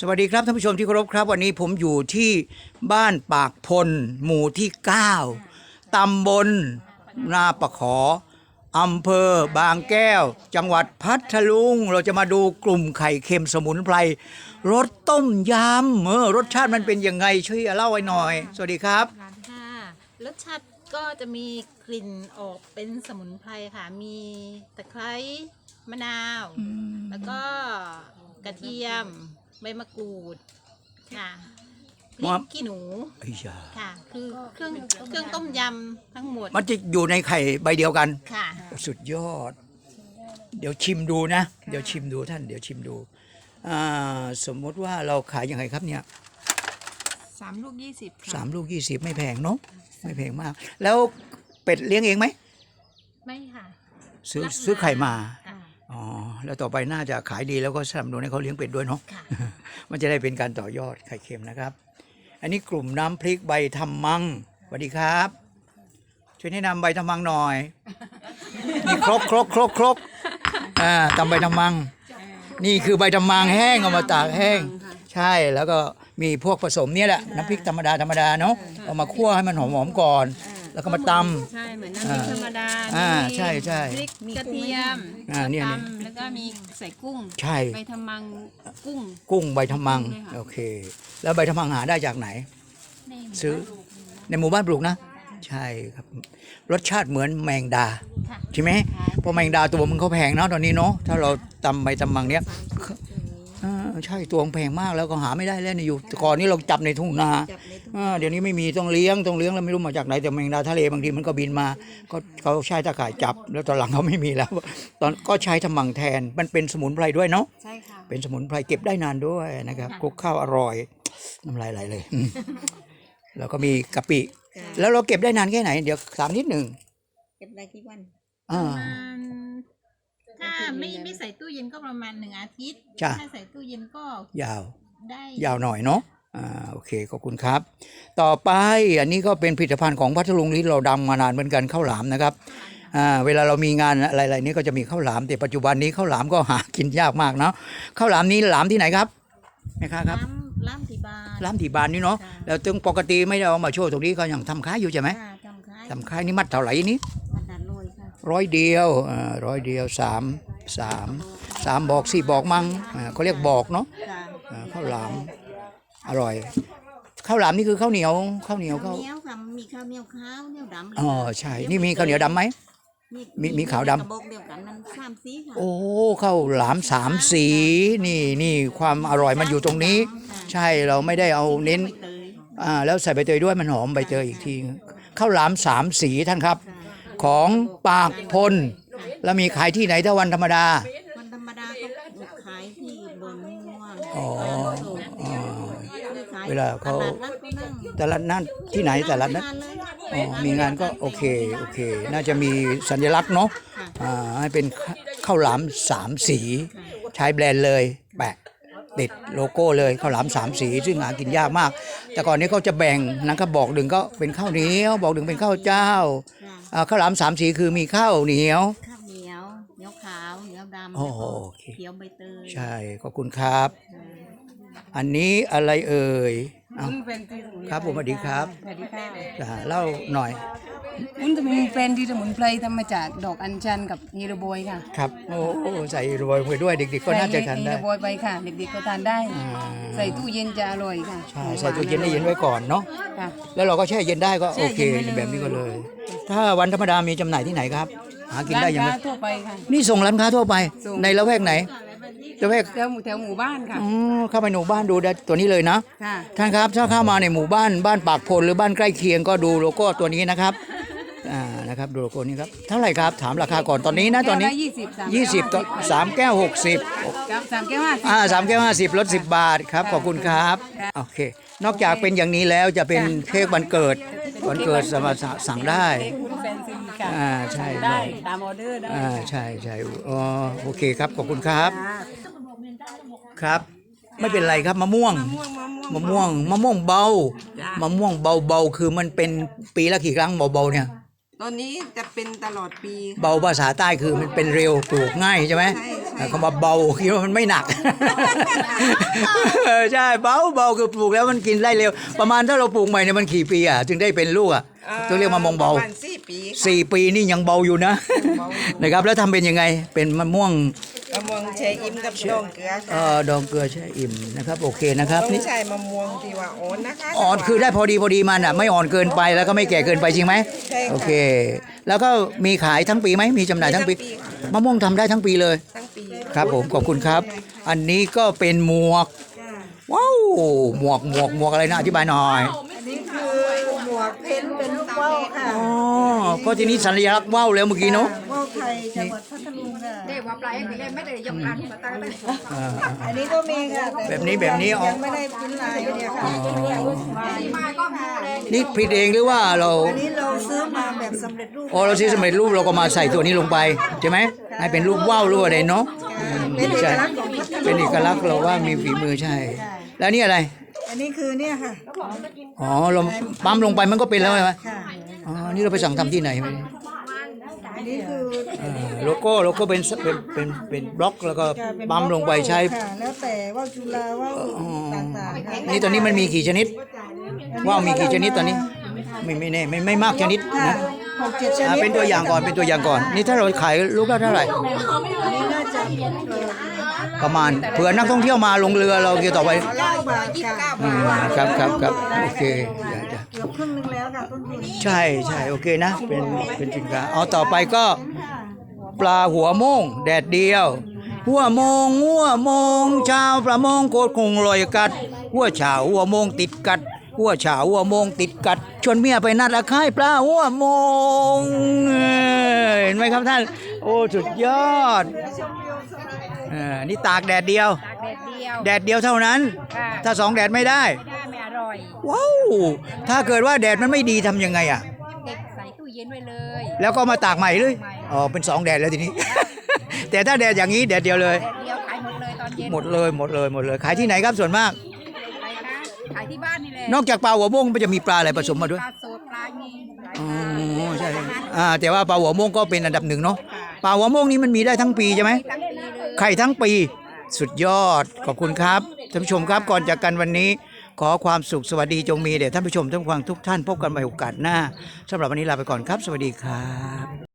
สวัสดีครับท่านผู้ชมที่เคารพครับ วันนี้ผมอยู่ที่บ้านปากพล หมู่ที่ 9 ตำบลนาปะขอ อำเภอบางแก้ว จังหวัดพัทลุง เราจะมาดูกลุ่มไข่เค็มสมุนไพรรสต้มยำเออรสชาติมันเป็นยังไงช่วยเล่าไว้หน่อย สวัสดีครับค่ะรสชาติก็จะมีกลิ่นออกเป็นสมุนไพรค่ะ มีตะไคร้มะนาว แล้วก็กระเทียม ใบมะกรูดค่ะพริครักบขี้หนูไอ้ยาค่ะ คือเครื่องเครื่องต้มยำทั้งหมดมันจะอยู่ในไข่ใบเดียวกัน ค่ะ สุดยอด เดี๋ยวชิมดูนะ เดี๋ยวชิมดูท่าน เดี๋ยวชิมดูอ่าสมมติว่าเราขายยังไงครับเนี่ยสามลูกยี่สิบสามลูกยี่สิบไม่แพงเนาะไม่แพงมาก แล้วเป็ดเลี้ยงเองไหมไม่ค่ะ ซื้อรับซื้อไข่มาค่ะ อ๋อแล้วต่อไปน่าจะขายดีแล้วก็สนับสนุนให้เขาเลี้ยงเป็ดด้วยเนาะค่ะมันจะได้เป็นการต่อยอดไข่เค็มนะครับ อันนี้กลุ่มน้ำพริกใบทำมังสวัสดีครับ ช่วยแนะนำใบทำมังหน่อยนี่ครกครกครกครกอ่าตำใบทำมัง นี่คือใบทำมังแห้งเอามาตากแห้ง ใช่แล้วก็มีพวกผสมเนี่ยแหละน้ำพริกธรรมดาธรรมดาเนาะเอามาคั่วให้มันหอมๆก่อน แล้วก็มาตำใช่เหมือนน้ำพริกธรรมดาอ่ามีใช่ใช่พริกกระเทียมอ่าเนี่ยเนี่ยตำแล้วก็มีใส่กุ้งใช่ไปทำมังกุ้ง กุ้งใบทำมังเลยค่ะ โอเค แล้วใบทำมังหาได้จากไหนซื้อในหมู่บ้านปลูกนะ ใช่ครับ รสชาติเหมือนแมงดาค่ะ ใช่ไหมเพราะแมงดาตัวมันเขาแพงเนาะตอนนี้เนาะถ้าเราตำใบตำมังเนี้ยอ่าใช่ตัวมันแพงมากแล้วก็หาไม่ได้แล้วนี่อยู่ก่อนนี้เราจับในทุ่งนาอ่า เดี๋ยวนี้ไม่มีต้องเลี้ยงต้องเลี้ยงแล้วไม่รู้มาจากไหนแต่แมงดาทะเลบางทีมันก็บินมา ก็เขาใช้ตะข่ายจับ แล้วตอนหลังเขาไม่มีแล้ว ตอนก็ใช้ทำมังแทนมันเป็นสมุนไพรด้วยเนาะใช่ค่ะเป็นสมุนไพรเก็บได้นานด้วยนะครับคลุกข้าวอร่อยน้ำลายไหลเลยอืมแล้วก็มีกะปิ แล้วเราเก็บได้นานแค่ไหน เดี๋ยวถามนิดหนึ่งเก็บได้กี่วันอ่าประมาณถ้าไม่ไม่ใส่ตู้เย็นก็ประมาณหนึ่งอาทิตย์จ้ะถ้าใส่ตู้เย็นก็ยาวได้ยาวหน่อยเนาะ อ่าโอเคขอบคุณครับ ต่อไปอันนี้ก็เป็นผลิตภัณฑ์ของพัทลุงที่เราดังมานานเหมือนกันข้าวหลามนะครับอ่าเวลาเรามีงานอะไรๆนี้ก็จะมีข้าวหลามแต่ปัจจุบันนี้ข้าวหลามก็หากินยากมากเนาะข้าวหลามนี้หลามที่ไหนครับแม่ค้าครับล้ำล้ำที่บ้านหลามที่บ้านนี่เนาะค่ะแล้วตึงปกติไม่ได้เอามาโชว์ตรงนี้ก็ยังทำขายอยู่ใช่ไหมค่ะทำขายทำขายนี่มัดเท่าไหร่นี่มันดันลอยค่ะร้อยเดียวอ่าร้อยเดียวสามสามสามบอกสี่บอกมั้งอ่าเขาเรียกบอกเนาะค่ะอ่าข้าวหลาม อร่อยข้าวหลามนี่คือข้าวเหนียวข้าวเหนียวข้าข้าววเหนียวค่ะมีข้าวเหนียวขาวเหนียวดำอ๋อใช่นี่มีข้าวเหนียวดำไหมมีมีขาวดำกระบอกเดียวกันมันสามสีค่ะโอ้ข้าวหลามสามสีนี่นี่ความอร่อยมันอยู่ตรงนี้ ใช่เราไม่ได้เอาเน้นใบเตยอ่าแล้วใส่ใบเตยด้วยมันหอมใบเตยอีกทีข้าวหลามสามสีท่านครับค่ะของปากพลแล้วมีขายที่ไหนถ้าวันธรรมดาวันธรรมดาก็ขายที่บนม่วง อ๋ออ๋อ ขย เวลาเขาตลดนัดก็นั่งแต่ละนั่นที่ไหนแต่ละนั้นงานเลยอ๋อมีงานก็โอเคโอเค น่าจะมีสัญลักษณ์เนาะค่ะอ่าให้เป็นข้าวหลามสามสี ใช้แบรนด์เลยแปะติดโลโก้เลยข้าวหลามสามสี ซึ่งหากินยากมาก แต่ก่อนนี้เขาจะแบ่งนะครับบอกหนึ่งก็เป็นข้าวเหนียวบอกหนึ่งเป็นข้าวเจ้าค่ะอ่าข้าวหลามสามสีคือมีข้าวเหนียวข้าวเหนียวเหนียวขาวเหนียวดำโอ้แล้วโหก็โอเคเขียวใบเตยใช่ขอบคุณครับค่ะ อันนี้อะไรเอ่ยอ้าววุ้นเป็นที่สมุนไพครับผมสวัสดีครับสวัสดีค่ะอ่าเล่าหน่อยวุ้นจะมีเป็นที่สมุนไพรทำมาจากดอกอัญชันกับฮีโรโบยค่ะครับ โอ้โอ้ใส่รวยไปด้วยเด็กๆ ก็น่าจะทานฮีได้โรโบยไปค่ะ เด็กๆก็ทานได้อ่าใส่ตู้เย็นจะอร่อยค่ะใช่ใส่ตู้เย็นได้เย็นไว้ก่อนเนาะค่ะ แล้วเราก็แช่เย็นได้ก็แช่โอเคเย็นไว้เลยแบบนี้ก็เลย ถ้าวันธรรมดามีจำหน่ายที่ไหนครับ หากินร้านได้ยังค้าไงทั่วไปค่ะนี่ส่งร้านค้าทั่วไป ส่ง ในละแวกไหน ละแวกแถวหมู่แถวหมู่บ้านค่ะ อ๋อเข้าไปหมู่บ้านดูได้ตัวนี้เลยนะ ค่ะ ท่านครับถ้าเข้ามาในหมู่บ้านบ้านปากพลหรือบ้านใกล้เคียงก็ดูโลโก้ตัวนี้นะครับอ่านะครับดูโลโก้นี้ครับเท่าไหร่ครับถามราคาก่อนตอนนี้นะตอนนี้ แก้วละยี่สิบสามยี่สิบแก้วสามแก้วหกสิบครับสามแก้วห้าสิบ อ่าสามแก้วห้าสิบลดสิบบาทครับ ขอบคุณครับ โอเคนอกจากเป็นอย่างนี้แล้วจะเป็นเค้กวันเกิดวันเกิดสามารถสั่งได้วุ้นแฟนซีค่ะอ่าใช่ได้ใช่ตามออเดอร์ได้อ่าใช่ใช่อ๋อโอเคครับขอบคุณครับ ครับ ไม่เป็นไรครับมะม่วงมะม่วงมะม่วงมะม่วงมะม่วงเบาจ้ะมะม่วงเบาๆคือมันเป็นปีละกี่ครั้งเบาๆเนี่ย ตอนนี้จะเป็นตลอดปีเบาภาษาใต้คือมันเป็นเร็วปลูกง่ายใช่ไหมใช่ใช่คำว่าเบาคิดว่ามันไม่หนักเออใช่เบาเบาคือปลูกแล้วมันกินได้เร็ว ประมาณถ้าเราปลูกใหม่เนี่ยมันกี่ปีอะ จึงได้เป็นลูกอะต้องเรียกมามองเบา ประมาณสี่ ปีสี่ปีนี่ยังเบาอยู่นะ นะครับ แล้วทำเป็นยังไง เป็นมะม่วงมะม่วงแช่อิ่มกับดองเกลือเอ่ค่ะอดองเกลือแช่อิ่มนะครับ โอเคนะครับต้องนี่ใช้มะม่วงที่ว่าอ่อนนะคะอ่อนคือได้พอดีพอดีมันอะ ไม่อ่อนเกินไปแล้วก็ไม่แก่เกินไปจริงไหมใช่ค่ะโอเค แล้วก็มีขายทั้งปีไหมมีจำหน่ายทั้งปีมีทั้งปีค่ะมะม่วงทำได้ทั้งปีเลย ทั้งปีครับผมขอบคุณครับ อันนี้ก็เป็นหมวก ว้าวหมวกหมวกหมวกอะไรนะอธิบายหน่อยอันนี้คือหมวกเพนเป็นลูกว่าวค่ะอ๋อ ก็ทีนี้สัญลักษณ์ว่าวแล้วเมื่อกี้เนาะว่าวไทยจังหวัดพัทลุงค่ะได้ว่าปลายไม่ได้ไม่ได้ยกอันมาตั้งแต่อ่าอันนี้ก็มีค่ะต่แบบนี้แบบนี้อ๋อยังไม่ได้พิมพ์ลายเนี่ยค่ะมาก็มีเลยนี่ผลิตเองหรือว่าเราอันนี้เราซื้อมาแบบสำเร็จรูปอ๋อเราซื้อสำเร็จรูปเราก็มาใส่ตัวนี้ลงไปใช่ไหมให้เป็นรูปว่าวรูปอะไรเนาะเป็นเอกใช่ลักษณ์ของพัทลุงเป็นเอกลักษณ์เราว่ามีฝีมือใช่ แล้วนี่อะไรอันนี้คือเนี่ยค่ะ อ๋อเราปั๊มลงไปมันก็เป็นแล้วใช่ไหมค่ะ อ๋อ นี่เราไปสั่งทำที่ไหนไหมอันนี้คืออ่าโลโก้โลโก้เป็นเป็นเป็นเป็นบล็อกแล้วก็จะเป็นปั๊มลงไปใช้ ค่ะแล้วแต่ว่าวจุฬาว่าวต่างๆค่ะนี่ตอนนี้มันมีกี่ชนิด ว่าวมีกี่ชนิดตอนนี้ ไม่ไม่แน่ไม่ไม่มากชนิดค่ะนะ หกเจ็ดชอ่านิดเป็นตัวอย่างก่อนเป็นตัวอย่างก่อน นี่ถ้าเราขายลูกละเท่าไหร่ อันนี้น่าจะเอ่อประมาณเผื่อนักท่องเที่ยวมาลงเรือเราเกี่ยวต่อไปเก้าบาทค่ะอืมครับครับครับโอเคได้ได้เกือบครึ่งหนึงแล้วค่ะต้นทุนใช่ใช่โอเคนะ เป็นเป็นสินค้าเอาต่อไปก็ปลาหัวโมงแดดเดียว หัวโมงหัวโมงชาวประมงโคตรคงลอยกัด หัวเฉาหัวโมงติดกัด หัวเฉาหัวโมงติดกัด ชวนเมียไปนัดละค่ายปลาหัวโมงเออเห็นไหมครับท่าน โอ้สุดยอดเออนี่ตากแดดเดียว ตากแดดเดียวแดดเดียวเท่านั้น ค่ะถ้าสองแดดไม่ได้ ไม่ได้ไม่อร่อยว้าวถ้าเกิดว่าแดดมันไม่ดีทำยังไงอะ เด็กใส่ตู้เย็นไว้เลย แล้วก็มาตากใหม่เลยอ๋อเป็นสองแดดแล้วทีนี้ แต่ถ้าแดดอย่างนี้แดดเดียวเลย แดดเดียวขายหมดเลยตอนเย็นหมดเลยหมดเลยหมดเลยขายที่ไหนครับส่วนมากอะไรคะ ขายที่บ้านนี่แหละนอกจากปลาหัวม่วงมันจะมีปลาอะไรผสมมาด้วยปลาสดปลางีหลายอ๋ปลาอใช่อ่าแต่ว่าปลาหัวม่วงก็เป็นอันดับหนึ่งเนาะปลาหัวม่วงนี้มันมีได้ทั้งปีใช่ไหม ทั้งปีเลย ไข่ทั้งปีสุดยอดขอบคุณครับท่านผู้ชมครับก่อนจากกันวันนี้ ขอความสุขสวัสดีจงมีแด่ท่านผู้ชมท่านผู้ฟังทุกท่านพบกันใหม่โอกาสหน้าสำหรับวันนี้ลาไปก่อนครับ สวัสดีครับ